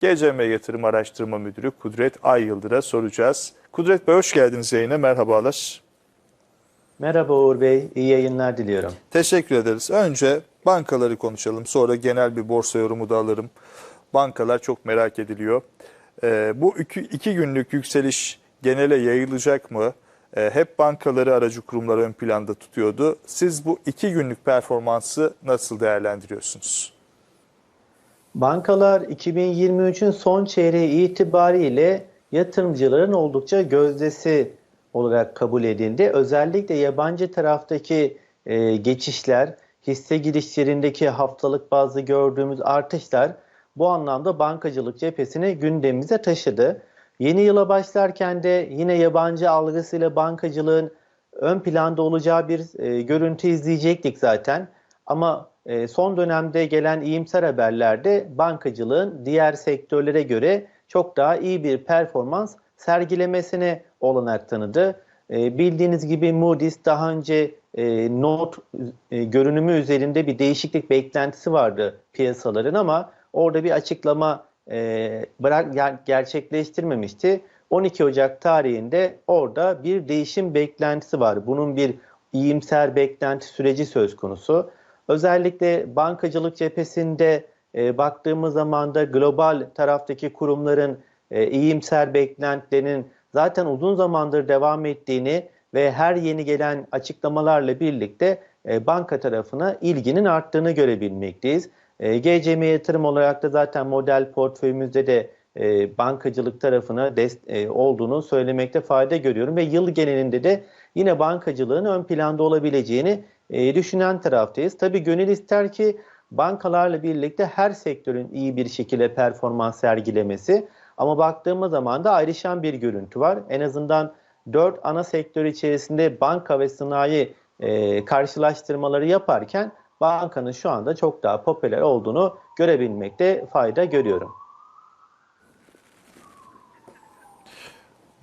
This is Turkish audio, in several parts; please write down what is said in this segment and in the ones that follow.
GCM Yatırım Araştırma Müdürü Kudret Ay Yıldır'a soracağız. Kudret Bey hoş geldiniz yayına. Merhabalar. Merhaba Uğur Bey, iyi yayınlar diliyorum. Teşekkür ederiz. Önce bankaları konuşalım. Sonra genel bir borsa yorumu da alırım. Bankalar çok merak ediliyor. Ee, bu iki, iki günlük yükseliş genele yayılacak mı? Ee, hep bankaları aracı kurumlar ön planda tutuyordu. Siz bu iki günlük performansı nasıl değerlendiriyorsunuz? Bankalar 2023'ün son çeyreği itibariyle yatırımcıların oldukça gözdesi olarak kabul edildi. Özellikle yabancı taraftaki e, geçişler, hisse girişlerindeki haftalık bazlı gördüğümüz artışlar bu anlamda bankacılık cephesini gündemimize taşıdı. Yeni yıla başlarken de yine yabancı algısıyla bankacılığın ön planda olacağı bir e, görüntü izleyecektik zaten. Ama e, son dönemde gelen iyimser haberlerde bankacılığın diğer sektörlere göre çok daha iyi bir performans sergilemesine olanak tanıdı. E, bildiğiniz gibi Moody's daha önce e, not e, görünümü üzerinde bir değişiklik beklentisi vardı piyasaların ama orada bir açıklama e, bırak ger- gerçekleştirmemişti. 12 Ocak tarihinde orada bir değişim beklentisi var. Bunun bir iyimser beklenti süreci söz konusu. Özellikle bankacılık cephesinde e, baktığımız zaman da global taraftaki kurumların e, iyimser beklentilerinin zaten uzun zamandır devam ettiğini ve her yeni gelen açıklamalarla birlikte e, banka tarafına ilginin arttığını görebilmekteyiz. E, GCM yatırım olarak da zaten model portföyümüzde de e, bankacılık tarafına dest- e, olduğunu söylemekte fayda görüyorum ve yıl genelinde de yine bankacılığın ön planda olabileceğini e, düşünen taraftayız. Tabii gönül ister ki bankalarla birlikte her sektörün iyi bir şekilde performans sergilemesi ama baktığımız zaman da ayrışan bir görüntü var. En azından dört ana sektör içerisinde banka ve sanayi e, karşılaştırmaları yaparken bankanın şu anda çok daha popüler olduğunu görebilmekte fayda görüyorum.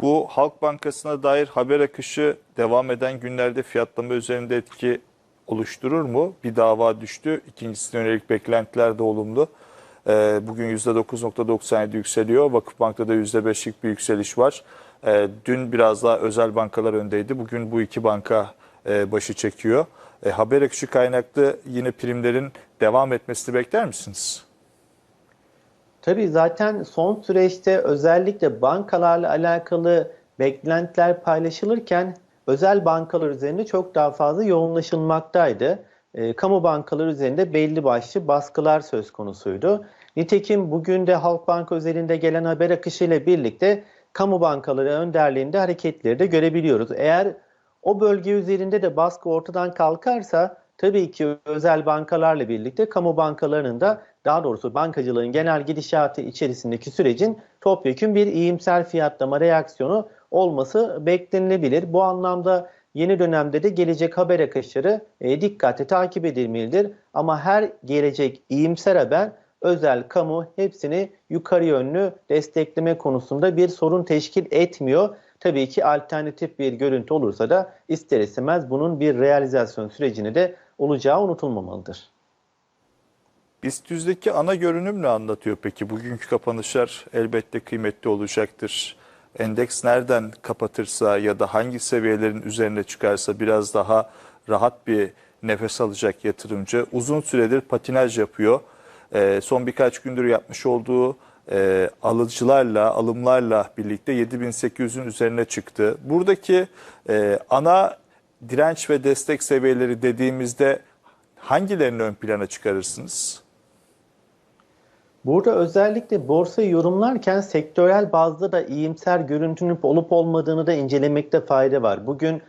Bu Halk Bankası'na dair haber akışı devam eden günlerde fiyatlama üzerinde etki oluşturur mu? Bir dava düştü. İkincisine yönelik beklentiler de olumlu. Ee, bugün %9.97 yükseliyor. Vakıfbank'ta da %5'lik bir yükseliş var. Ee, dün biraz daha özel bankalar öndeydi. Bugün bu iki banka e, başı çekiyor. E, haber akışı kaynaklı yine primlerin devam etmesini bekler misiniz? Tabii zaten son süreçte özellikle bankalarla alakalı beklentiler paylaşılırken özel bankalar üzerinde çok daha fazla yoğunlaşılmaktaydı. E, kamu bankalar üzerinde belli başlı baskılar söz konusuydu. Nitekim bugün de Halkbank özelinde gelen haber akışıyla birlikte kamu bankaları önderliğinde hareketleri de görebiliyoruz. Eğer o bölge üzerinde de baskı ortadan kalkarsa tabii ki özel bankalarla birlikte kamu bankalarının da daha doğrusu bankacılığın genel gidişatı içerisindeki sürecin topyekun bir iyimser fiyatlama reaksiyonu olması beklenilebilir. Bu anlamda yeni dönemde de gelecek haber akışları e, dikkatli takip edilmelidir. Ama her gelecek iyimser haber özel, kamu hepsini yukarı yönlü destekleme konusunda bir sorun teşkil etmiyor. Tabii ki alternatif bir görüntü olursa da ister istemez bunun bir realizasyon sürecini de olacağı unutulmamalıdır. BIST 100'deki ana görünüm ne anlatıyor peki? Bugünkü kapanışlar elbette kıymetli olacaktır. Endeks nereden kapatırsa ya da hangi seviyelerin üzerine çıkarsa biraz daha rahat bir nefes alacak yatırımcı. Uzun süredir patinaj yapıyor. Ee, son birkaç gündür yapmış olduğu e, alıcılarla, alımlarla birlikte 7800'ün üzerine çıktı. Buradaki e, ana direnç ve destek seviyeleri dediğimizde hangilerini ön plana çıkarırsınız? Burada özellikle borsayı yorumlarken sektörel bazda da iyimser görüntünün olup olmadığını da incelemekte fayda var. Bugün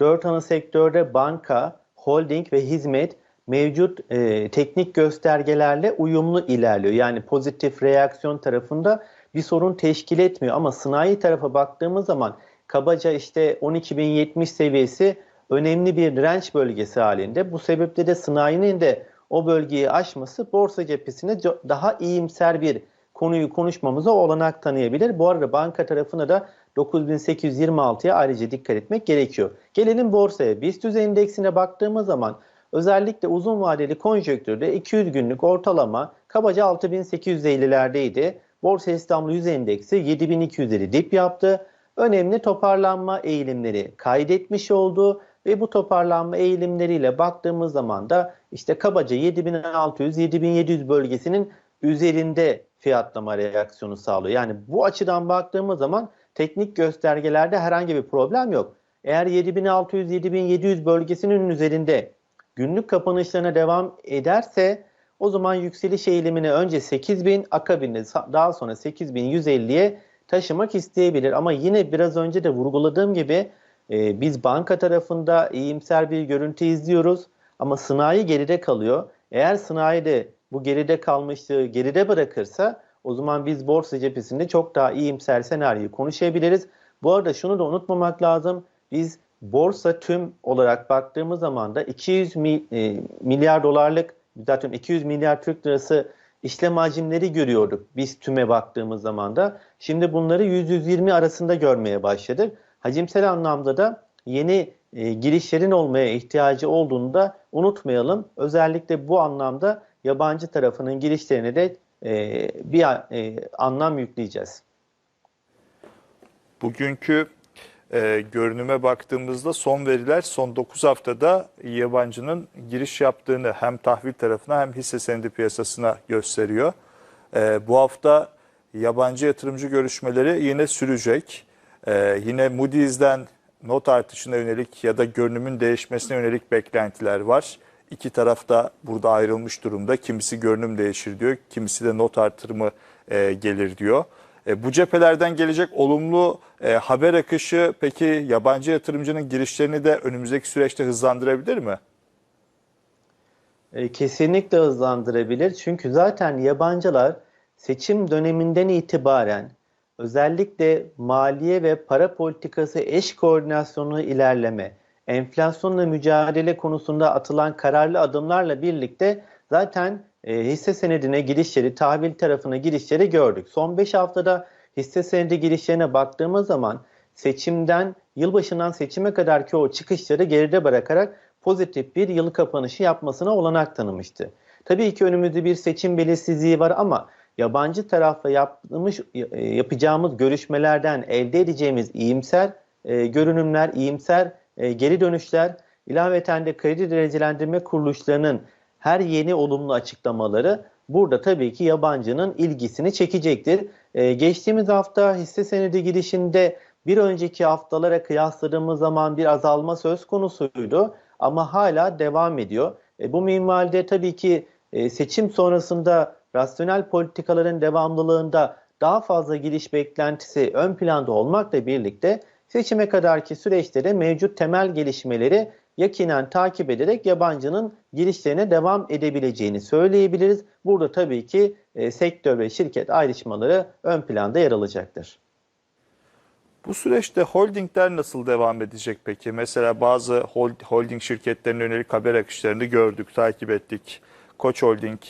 dört ana sektörde banka, holding ve hizmet mevcut e, teknik göstergelerle uyumlu ilerliyor. Yani pozitif reaksiyon tarafında bir sorun teşkil etmiyor. Ama sanayi tarafa baktığımız zaman kabaca işte 12.070 seviyesi önemli bir direnç bölgesi halinde. Bu sebeple de sanayinin de o bölgeyi aşması borsa cephesine daha iyimser bir konuyu konuşmamıza olanak tanıyabilir. Bu arada banka tarafına da 9826'ya ayrıca dikkat etmek gerekiyor. Gelelim borsaya. BIST endeksine baktığımız zaman özellikle uzun vadeli konjonktürde 200 günlük ortalama kabaca 6850'lerdeydi. Borsa İstanbul Yüz Endeksi 7200'leri dip yaptı. Önemli toparlanma eğilimleri kaydetmiş oldu ve bu toparlanma eğilimleriyle baktığımız zaman da işte kabaca 7600-7700 bölgesinin üzerinde fiyatlama reaksiyonu sağlıyor. Yani bu açıdan baktığımız zaman teknik göstergelerde herhangi bir problem yok. Eğer 7600-7700 bölgesinin üzerinde günlük kapanışlarına devam ederse o zaman yükseliş eğilimini önce 8000 akabinde daha sonra 8150'ye taşımak isteyebilir. Ama yine biraz önce de vurguladığım gibi e, biz banka tarafında iyimser bir görüntü izliyoruz ama sanayi geride kalıyor. Eğer sanayi de bu geride kalmışlığı geride bırakırsa o zaman biz borsa cephesinde çok daha iyimser senaryoyu konuşabiliriz. Bu arada şunu da unutmamak lazım. Biz borsa tüm olarak baktığımız zaman da 200 milyar dolarlık zaten 200 milyar Türk lirası işlem hacimleri görüyorduk biz tüme baktığımız zaman da. Şimdi bunları 100-120 arasında görmeye başladık. Hacimsel anlamda da yeni e, girişlerin olmaya ihtiyacı olduğunu da unutmayalım. Özellikle bu anlamda yabancı tarafının girişlerine de e, bir e, anlam yükleyeceğiz. Bugünkü e, görünüme baktığımızda son veriler son 9 haftada yabancının giriş yaptığını hem tahvil tarafına hem hisse senedi piyasasına gösteriyor. E, bu hafta yabancı yatırımcı görüşmeleri yine sürecek. E, yine Moody's'den not artışına yönelik ya da görünümün değişmesine yönelik beklentiler var. İki taraf da burada ayrılmış durumda. Kimisi görünüm değişir diyor, kimisi de not artırımı e, gelir diyor. E, bu cephelerden gelecek olumlu e, haber akışı peki yabancı yatırımcının girişlerini de önümüzdeki süreçte hızlandırabilir mi? E, kesinlikle hızlandırabilir. Çünkü zaten yabancılar seçim döneminden itibaren özellikle maliye ve para politikası eş koordinasyonu ilerleme, enflasyonla mücadele konusunda atılan kararlı adımlarla birlikte zaten e, hisse senedine girişleri, tahvil tarafına girişleri gördük. Son 5 haftada hisse senedi girişlerine baktığımız zaman seçimden, yılbaşından seçime kadar ki o çıkışları geride bırakarak pozitif bir yıl kapanışı yapmasına olanak tanımıştı. Tabii ki önümüzde bir seçim belirsizliği var ama yabancı tarafla yapmış, e, yapacağımız görüşmelerden elde edeceğimiz iyimser e, görünümler, iyimser e, geri dönüşler, ilaveten de kredi derecelendirme kuruluşlarının her yeni olumlu açıklamaları burada tabii ki yabancının ilgisini çekecektir. Ee, geçtiğimiz hafta hisse senedi girişinde bir önceki haftalara kıyasladığımız zaman bir azalma söz konusuydu ama hala devam ediyor. E, bu minvalde tabii ki e, seçim sonrasında rasyonel politikaların devamlılığında daha fazla giriş beklentisi ön planda olmakla birlikte seçime kadarki süreçte de mevcut temel gelişmeleri yakinen takip ederek yabancının girişlerine devam edebileceğini söyleyebiliriz. Burada tabii ki e, sektör ve şirket ayrışmaları ön planda yer alacaktır. Bu süreçte holdingler nasıl devam edecek peki? Mesela bazı holding şirketlerine yönelik haber akışlarını gördük, takip ettik. Koç Holding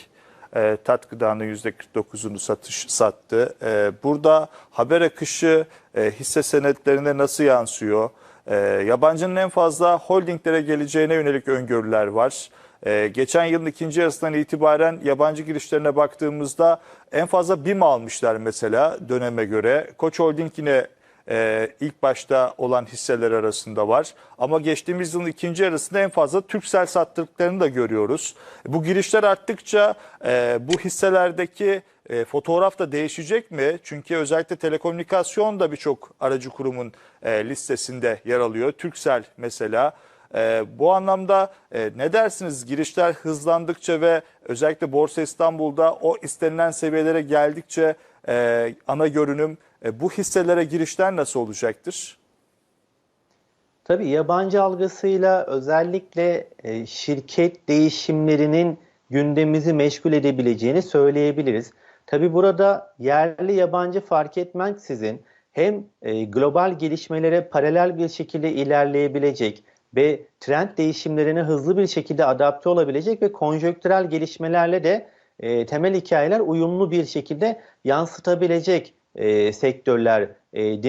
e, tat gıdanın %49'unu satış sattı. E, burada haber akışı e, hisse senetlerine nasıl yansıyor? E, yabancının en fazla holdinglere geleceğine yönelik öngörüler var. E, geçen yılın ikinci yarısından itibaren yabancı girişlerine baktığımızda en fazla BİM almışlar mesela döneme göre. Koç Holding yine e, ilk başta olan hisseler arasında var. Ama geçtiğimiz yılın ikinci yarısında en fazla Türksel sattıklarını da görüyoruz. Bu girişler arttıkça e, bu hisselerdeki e, fotoğraf da değişecek mi? Çünkü özellikle telekomünikasyon da birçok aracı kurumun e, listesinde yer alıyor. Türksel mesela. E, bu anlamda e, ne dersiniz? Girişler hızlandıkça ve özellikle Borsa İstanbul'da o istenilen seviyelere geldikçe e, ana görünüm e, bu hisselere girişler nasıl olacaktır? Tabii yabancı algısıyla özellikle e, şirket değişimlerinin gündemimizi meşgul edebileceğini söyleyebiliriz. Tabii burada yerli yabancı fark etmeksizin hem e, global gelişmelere paralel bir şekilde ilerleyebilecek ve trend değişimlerine hızlı bir şekilde adapte olabilecek ve konjöktürel gelişmelerle de e, temel hikayeler uyumlu bir şekilde yansıtabilecek e, sektörler e,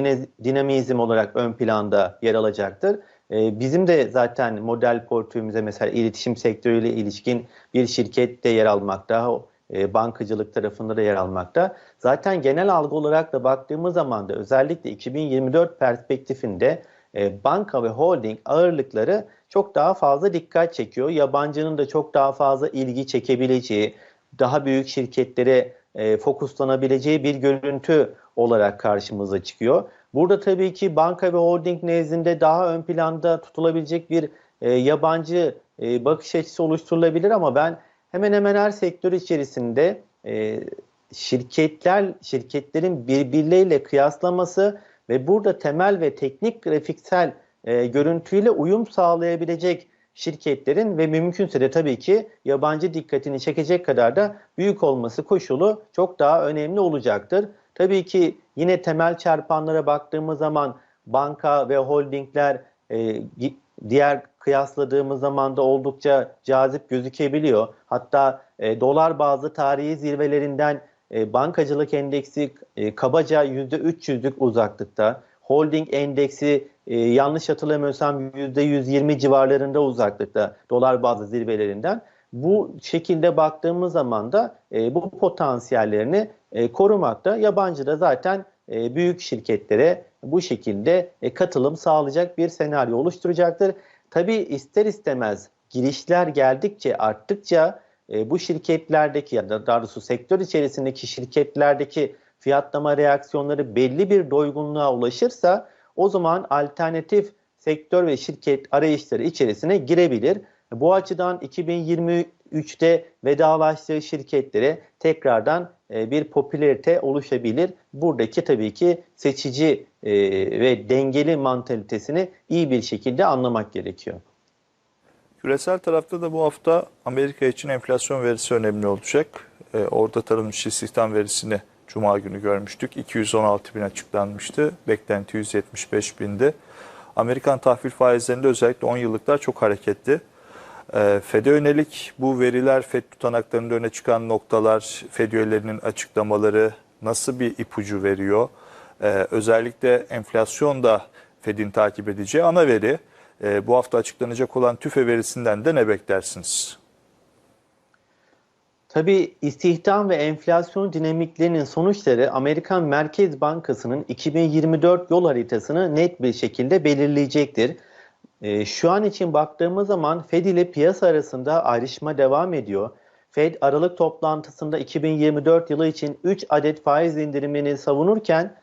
dinamizm olarak ön planda yer alacaktır. E, bizim de zaten model portföyümüze mesela iletişim sektörüyle ilişkin bir şirket de yer almakta. e, bankacılık tarafında da yer almakta. Zaten genel algı olarak da baktığımız zaman da özellikle 2024 perspektifinde e, banka ve holding ağırlıkları çok daha fazla dikkat çekiyor. Yabancının da çok daha fazla ilgi çekebileceği, daha büyük şirketlere e, fokuslanabileceği bir görüntü olarak karşımıza çıkıyor. Burada tabii ki banka ve holding nezdinde daha ön planda tutulabilecek bir e, yabancı e, bakış açısı oluşturulabilir ama ben hemen hemen her sektör içerisinde e, şirketler şirketlerin birbirleriyle kıyaslaması ve burada temel ve teknik grafiksel e, görüntüyle uyum sağlayabilecek şirketlerin ve mümkünse de tabii ki yabancı dikkatini çekecek kadar da büyük olması koşulu çok daha önemli olacaktır. Tabii ki yine temel çarpanlara baktığımız zaman banka ve holdingler e, diğer kıyasladığımız zaman da oldukça cazip gözükebiliyor. Hatta e, dolar bazlı tarihi zirvelerinden e, bankacılık endeksi e, kabaca %300'lük uzaklıkta. Holding endeksi e, yanlış hatırlamıyorsam %120 civarlarında uzaklıkta dolar bazlı zirvelerinden. Bu şekilde baktığımız zaman da e, bu potansiyellerini e, korumakta. Yabancı da zaten e, büyük şirketlere bu şekilde e, katılım sağlayacak bir senaryo oluşturacaktır. Tabii ister istemez girişler geldikçe arttıkça e, bu şirketlerdeki ya da daha doğrusu sektör içerisindeki şirketlerdeki fiyatlama reaksiyonları belli bir doygunluğa ulaşırsa o zaman alternatif sektör ve şirket arayışları içerisine girebilir. Bu açıdan 2023'te vedalaştığı şirketlere tekrardan e, bir popülerite oluşabilir. Buradaki tabii ki seçici e, ve dengeli mantalitesini iyi bir şekilde anlamak gerekiyor. Küresel tarafta da bu hafta Amerika için enflasyon verisi önemli olacak. Ee, orada tarımcı istihdam verisini Cuma günü görmüştük. 216 bin açıklanmıştı. Beklenti 175 bindi. Amerikan tahvil faizlerinde özellikle 10 yıllıklar çok hareketli. Ee, FED'e yönelik bu veriler, FED tutanaklarında öne çıkan noktalar, FED üyelerinin açıklamaları nasıl bir ipucu veriyor? Ee, özellikle enflasyon da FED'in takip edeceği ana veri. Ee, bu hafta açıklanacak olan TÜFE verisinden de ne beklersiniz? Tabii istihdam ve enflasyon dinamiklerinin sonuçları Amerikan Merkez Bankası'nın 2024 yol haritasını net bir şekilde belirleyecektir. E, şu an için baktığımız zaman Fed ile piyasa arasında ayrışma devam ediyor. Fed Aralık toplantısında 2024 yılı için 3 adet faiz indirimini savunurken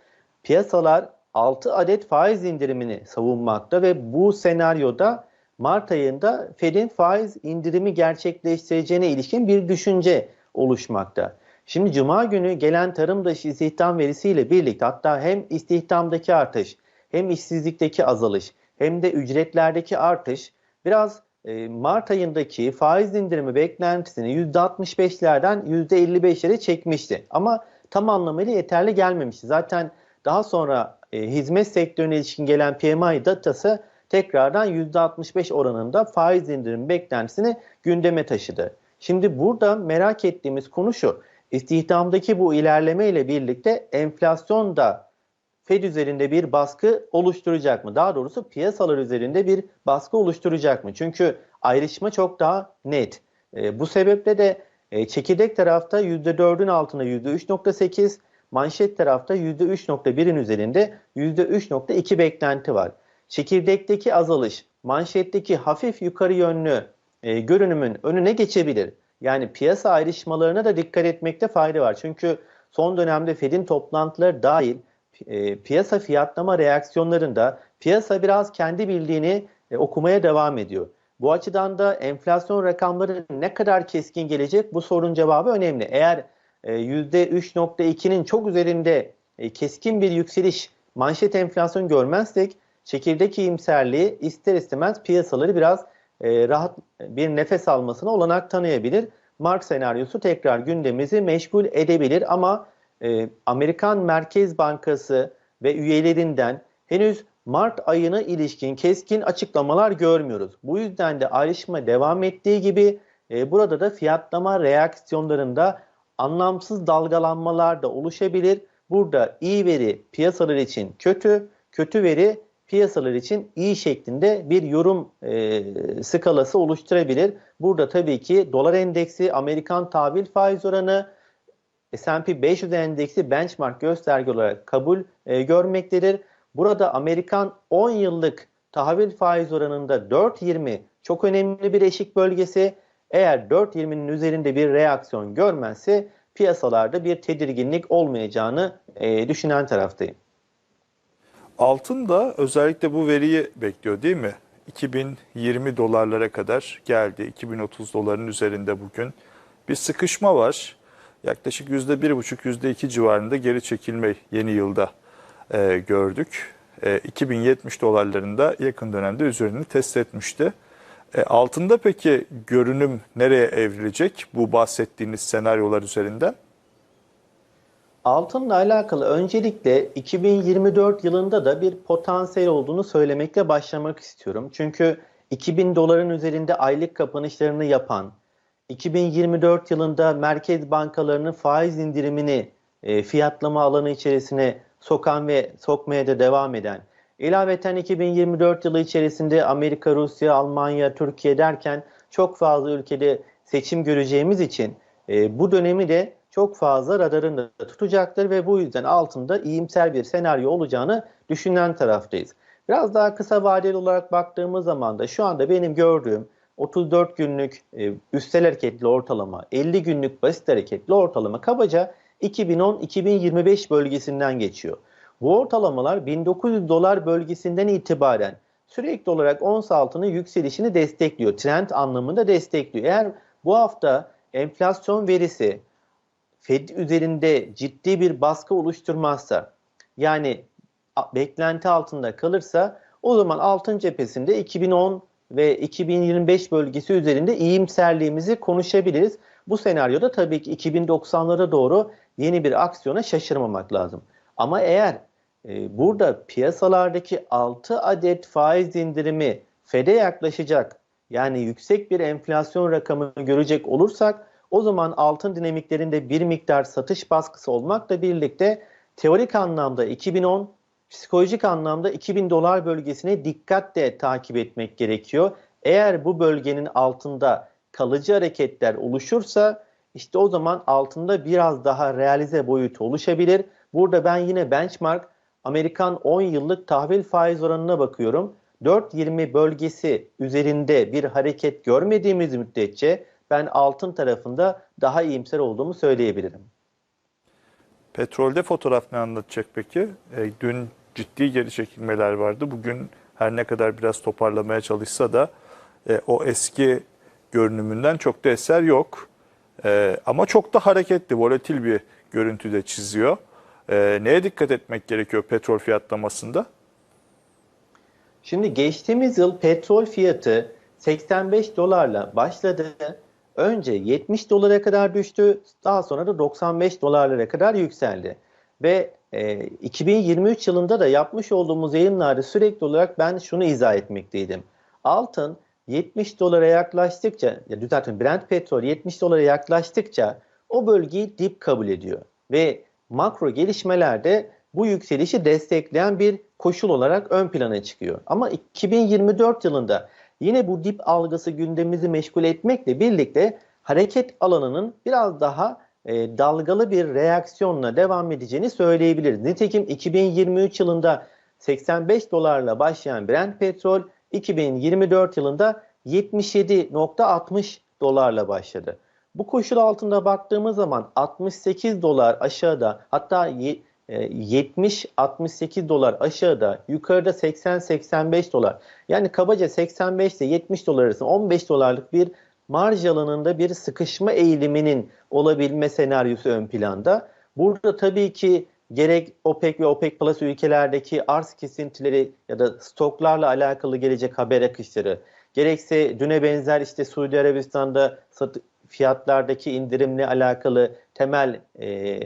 piyasalar 6 adet faiz indirimini savunmakta ve bu senaryoda Mart ayında Fed'in faiz indirimi gerçekleştireceğine ilişkin bir düşünce oluşmakta. Şimdi Cuma günü gelen tarım dışı istihdam verisiyle birlikte hatta hem istihdamdaki artış hem işsizlikteki azalış hem de ücretlerdeki artış biraz e, Mart ayındaki faiz indirimi beklentisini %65'lerden %55'lere çekmişti. Ama tam anlamıyla yeterli gelmemişti. Zaten daha sonra e, hizmet sektörüne ilişkin gelen PMI datası tekrardan %65 oranında faiz indirimi beklentisini gündeme taşıdı. Şimdi burada merak ettiğimiz konu şu. İstihdamdaki bu ilerleme ile birlikte enflasyon da Fed üzerinde bir baskı oluşturacak mı? Daha doğrusu piyasalar üzerinde bir baskı oluşturacak mı? Çünkü ayrışma çok daha net. E, bu sebeple de e, çekirdek tarafta %4'ün altında %3.8, manşet tarafta %3.1'in üzerinde %3.2 beklenti var. Çekirdekteki azalış, manşetteki hafif yukarı yönlü e, görünümün önüne geçebilir. Yani piyasa ayrışmalarına da dikkat etmekte fayda var. Çünkü son dönemde Fed'in toplantıları dahil e, piyasa fiyatlama reaksiyonlarında piyasa biraz kendi bildiğini e, okumaya devam ediyor. Bu açıdan da enflasyon rakamları ne kadar keskin gelecek bu sorunun cevabı önemli. Eğer e, %3.2'nin çok üzerinde e, keskin bir yükseliş manşet enflasyon görmezsek çekirdek iyimserliği ister istemez piyasaları biraz e, rahat bir nefes almasına olanak tanıyabilir. Mark senaryosu tekrar gündemimizi meşgul edebilir ama e, Amerikan Merkez Bankası ve üyelerinden henüz Mart ayına ilişkin keskin açıklamalar görmüyoruz. Bu yüzden de ayrışma devam ettiği gibi e, burada da fiyatlama reaksiyonlarında anlamsız dalgalanmalar da oluşabilir. Burada iyi veri piyasalar için kötü, kötü veri piyasalar için iyi şeklinde bir yorum e, skalası oluşturabilir. Burada tabii ki dolar endeksi, Amerikan tahvil faiz oranı, S&P 500 endeksi benchmark gösterge olarak kabul e, görmektedir. Burada Amerikan 10 yıllık tahvil faiz oranında 4.20 çok önemli bir eşik bölgesi. Eğer 4.20'nin üzerinde bir reaksiyon görmezse piyasalarda bir tedirginlik olmayacağını e, düşünen taraftayım. Altın da özellikle bu veriyi bekliyor değil mi? 2020 dolarlara kadar geldi. 2030 doların üzerinde bugün. Bir sıkışma var. Yaklaşık %1,5, %2 civarında geri çekilme yeni yılda e, gördük. E, 2070 dolarlarında yakın dönemde üzerini test etmişti. E, altında peki görünüm nereye evrilecek bu bahsettiğiniz senaryolar üzerinden? Altınla alakalı öncelikle 2024 yılında da bir potansiyel olduğunu söylemekle başlamak istiyorum. Çünkü 2000 doların üzerinde aylık kapanışlarını yapan, 2024 yılında merkez bankalarının faiz indirimini e, fiyatlama alanı içerisine sokan ve sokmaya da devam eden, ilaveten 2024 yılı içerisinde Amerika, Rusya, Almanya, Türkiye derken çok fazla ülkede seçim göreceğimiz için e, bu dönemi de çok fazla radarında tutacaktır ve bu yüzden altında iyimser bir senaryo olacağını düşünen taraftayız. Biraz daha kısa vadeli olarak baktığımız zaman da şu anda benim gördüğüm 34 günlük e, üstel hareketli ortalama, 50 günlük basit hareketli ortalama kabaca 2010-2025 bölgesinden geçiyor. Bu ortalamalar 1900 dolar bölgesinden itibaren sürekli olarak ons altının yükselişini destekliyor. Trend anlamında destekliyor. Eğer bu hafta enflasyon verisi Fed üzerinde ciddi bir baskı oluşturmazsa yani beklenti altında kalırsa o zaman altın cephesinde 2010 ve 2025 bölgesi üzerinde iyimserliğimizi konuşabiliriz. Bu senaryoda tabii ki 2090'lara doğru yeni bir aksiyona şaşırmamak lazım. Ama eğer e, burada piyasalardaki 6 adet faiz indirimi Fed'e yaklaşacak yani yüksek bir enflasyon rakamı görecek olursak o zaman altın dinamiklerinde bir miktar satış baskısı olmakla birlikte teorik anlamda 2010, psikolojik anlamda 2000 dolar bölgesine dikkatle takip etmek gerekiyor. Eğer bu bölgenin altında kalıcı hareketler oluşursa işte o zaman altında biraz daha realize boyutu oluşabilir. Burada ben yine benchmark Amerikan 10 yıllık tahvil faiz oranına bakıyorum. 4.20 bölgesi üzerinde bir hareket görmediğimiz müddetçe ben altın tarafında daha iyimser olduğumu söyleyebilirim. Petrolde fotoğraf ne anlatacak peki? E, dün ciddi geri çekilmeler vardı. Bugün her ne kadar biraz toparlamaya çalışsa da e, o eski görünümünden çok da eser yok. E, ama çok da hareketli, volatil bir görüntü de çiziyor. E, neye dikkat etmek gerekiyor petrol fiyatlamasında? Şimdi geçtiğimiz yıl petrol fiyatı 85 dolarla başladı. Önce 70 dolara kadar düştü, daha sonra da 95 dolarlara kadar yükseldi. Ve e, 2023 yılında da yapmış olduğumuz yayınlarda sürekli olarak ben şunu izah etmekteydim. Altın 70 dolara yaklaştıkça, ya düzeltin Brent petrol 70 dolara yaklaştıkça o bölgeyi dip kabul ediyor. Ve makro gelişmelerde bu yükselişi destekleyen bir koşul olarak ön plana çıkıyor. Ama 2024 yılında yine bu dip algısı gündemimizi meşgul etmekle birlikte hareket alanının biraz daha e, dalgalı bir reaksiyonla devam edeceğini söyleyebiliriz. Nitekim 2023 yılında 85 dolarla başlayan Brent petrol 2024 yılında 77.60 dolarla başladı. Bu koşul altında baktığımız zaman 68 dolar aşağıda hatta 70-68 dolar aşağıda yukarıda 80-85 dolar yani kabaca 85 ile 70 dolar arasında 15 dolarlık bir marj alanında bir sıkışma eğiliminin olabilme senaryosu ön planda. Burada tabii ki gerek OPEC ve OPEC Plus ülkelerdeki arz kesintileri ya da stoklarla alakalı gelecek haber akışları, gerekse düne benzer işte Suudi Arabistan'da fiyatlardaki indirimle alakalı temel e,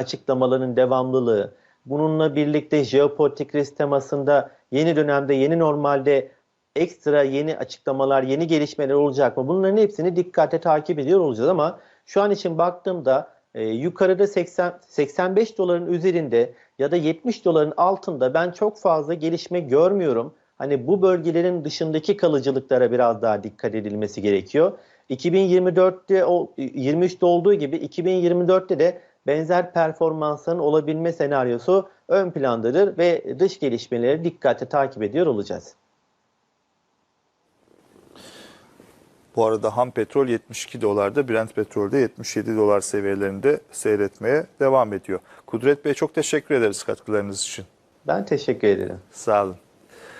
açıklamaların devamlılığı, bununla birlikte jeopolitik risk temasında yeni dönemde, yeni normalde ekstra yeni açıklamalar, yeni gelişmeler olacak mı? Bunların hepsini dikkate takip ediyor olacağız ama şu an için baktığımda e, yukarıda 80 85 doların üzerinde ya da 70 doların altında ben çok fazla gelişme görmüyorum. Hani bu bölgelerin dışındaki kalıcılıklara biraz daha dikkat edilmesi gerekiyor. 2024'te o 23'te olduğu gibi 2024'te de benzer performansların olabilme senaryosu ön plandadır ve dış gelişmeleri dikkatle takip ediyor olacağız. Bu arada ham petrol 72 dolarda, Brent petrol de 77 dolar seviyelerinde seyretmeye devam ediyor. Kudret Bey çok teşekkür ederiz katkılarınız için. Ben teşekkür ederim. Sağ olun.